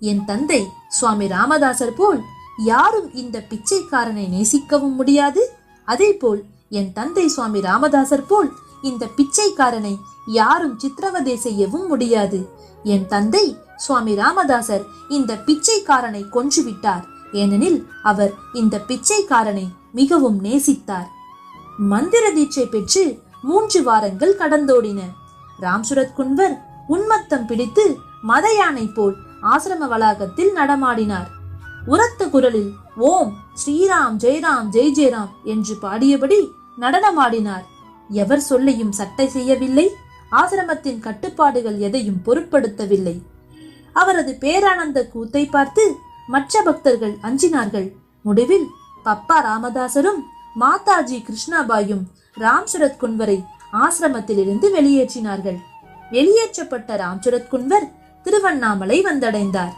என் தந்தை சுவாமி ராமதாசர் போல் யாரும் இந்த பிச்சைக்காரனை நேசிக்கவும் முடியாது. அதேபோல் என் தந்தை சுவாமி ராமதாசர் போல் இந்த பிச்சைக்காரனை யாரும் சித்திரவதை செய்யவும் முடியாது. என் தந்தை சுவாமி ராமதாசர் இந்த பிச்சைக்காரனை கொன்றுவிட்டார். ஏனெனில் அவர் இந்த பிச்சைக்காரனை மிகவும் நேசித்தார். மந்திர தீட்சை பெற்று மூன்று வாரங்கள் கடந்தோடின. ராம்சுரத் குன்வர் உன்மத்தம் பிடித்து மத யானை போல் ஆசிரம வளாகத்தில் நடமாடினார். உரத்த குரலில் ஓம் ஸ்ரீராம் ஜெயராம் ஜெய் ஜெயராம் என்று பாடியபடி நடனமாடினார். எவர் சொல்லையும் சட்டை செய்யவில்லை. ஆசிரமத்தின் கட்டுப்பாடுகள் எதையும் பொருட்படுத்தவில்லை. அவரது பேரானந்த கூத்தை பார்த்து மற்ற பக்தர்கள் அஞ்சினார்கள். முடிவில் பப்பா ராமதாசரும் மாதாஜி கிருஷ்ணாபாயும் ராம்சுரத் குன்வரை ஆசிரமத்திலிருந்து வெளியேற்றினார்கள். வெளியேற்றப்பட்ட ராம்சுரத் குன்வர் திருவண்ணாமலை வந்தடைந்தார்.